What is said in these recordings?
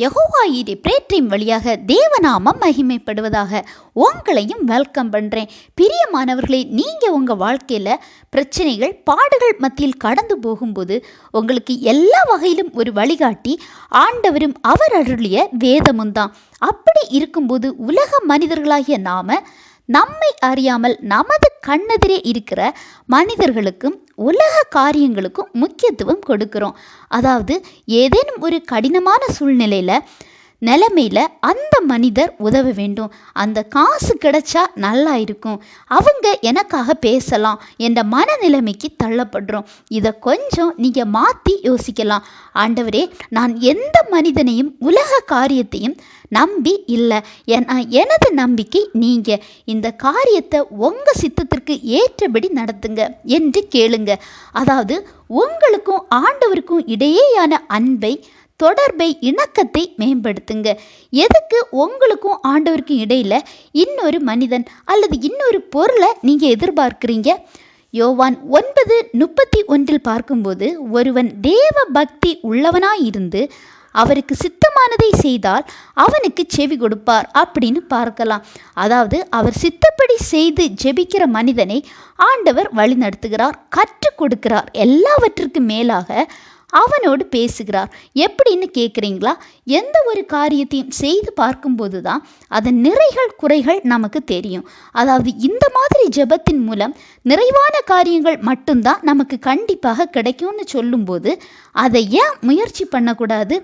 யெகோவாயிரி பிரேற்றின் வழியாக தேவநாமம் மகிமைப்படுவதாக உங்களையும் வெல்கம் பண்ணுறேன் பிரியமானவர்களே நீங்கள் உங்கள் வாழ்க்கையில் பிரச்சனைகள் பாடுகள் மத்தியில் கடந்து போகும்போது உங்களுக்கு எல்லா வகையிலும் ஒரு வழிகாட்டி ஆண்டவரும் அவர் அருளிய வேதமும் தான். அப்படி இருக்கும்போது உலக மனிதர்களாகிய நாம நம்மை அறியாமல் நமது கண்ணெதிரே இருக்கிற மனிதர்களுக்கும் உலக காரியங்களுக்கும் முக்கியத்துவம் கொடுக்கிறோம். அதாவது ஏதேனும் ஒரு கடினமான சூழ்நிலையில் நிலைமையில் அந்த மனிதர் உதவ வேண்டும். அந்த காசு கிடைச்சா நல்லா இருக்கும். அவங்க எனக்காக பேசலாம் என்ற மனநிலைமைக்கு தள்ளப்படுறோம். இதை கொஞ்சம் நீங்கள் மாற்றி யோசிக்கலாம். ஆண்டவரே நான் எந்த மனிதனையும் உலக காரியத்தையும் நம்பி இல்லை. ஏன்னா எனது நம்பிக்கை நீங்கள் இந்த காரியத்தை உங்கள் சித்தத்திற்கு ஏற்றபடி நடத்துங்க என்று கேளுங்க. அதாவது உங்களுக்கும் ஆண்டவருக்கும் இடையேயான அன்பை தொடர்பை இணக்கத்தை மேம்படுத்துங்க. எதுக்கு உங்களுக்கும் ஆண்டவருக்கும் இடையில் இன்னொரு மனிதன் அல்லது இன்னொரு பொருளை நீங்கள் எதிர்பார்க்குறீங்க? யோவான் ஒன்பது முப்பத்தி ஒன்றில் பார்க்கும்போது ஒருவன் தேவ பக்தி உள்ளவனாயிருந்து அவருக்கு சித்தமானதை செய்தால் அவனுக்கு செவி கொடுப்பார் அப்படின்னு பார்க்கலாம். அதாவது அவர் சித்தப்படி செய்து ஜெபிக்கிற மனிதனை ஆண்டவர் வழிநடத்துகிறார் கற்றுக் கொடுக்கிறார். எல்லாவற்றிற்கு மேலாக அவனோடு பேசுகிறார். எப்படின்னு கேட்குறீங்களா? எந்த ஒரு காரியத்தையும் செய்து பார்க்கும்போது தான் அதன் நிறைகள் குறைகள் நமக்கு தெரியும். அதாவது இந்த மாதிரி ஜெபத்தின் மூலம் நிறைவான காரியங்கள் மட்டும்தான் நமக்கு கண்டிப்பாக கிடைக்கும்னு சொல்லும்போது அதை ஏன் முயற்சி பண்ணக்கூடாது?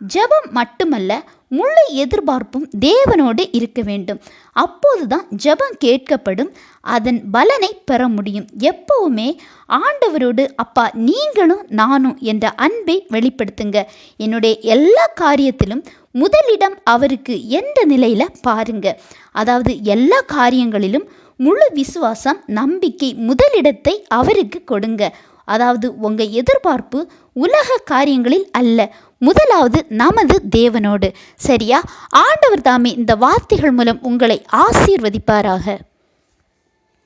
ஜெபம் மட்டுமல்ல முழு எதிர்பார்ப்பும் தேவனோடு இருக்க வேண்டும். அப்போதுதான் ஜெபம் கேட்கப்படும் அதன் பலனை பெற முடியும். எப்பவுமே ஆண்டவரோடு அப்பா நீங்களும் நானும் என்ற அன்பை வெளிப்படுத்துங்க. என்னுடைய எல்லா காரியத்திலும் முதலிடம் அவருக்கு என்ற நிலையில பாருங்க. அதாவது எல்லா காரியங்களிலும் முழு விசுவாசம் நம்பிக்கை முதலிடத்தை அவருக்கு கொடுங்க. அதாவது உங்கள் எதிர்பார்ப்பு உலக காரியங்களில் அல்ல முதலாவது நமது தேவனோடு. சரியா? ஆண்டவர் தாமே இந்த வார்த்தைகள் மூலம் உங்களை ஆசீர்வதிப்பாராக.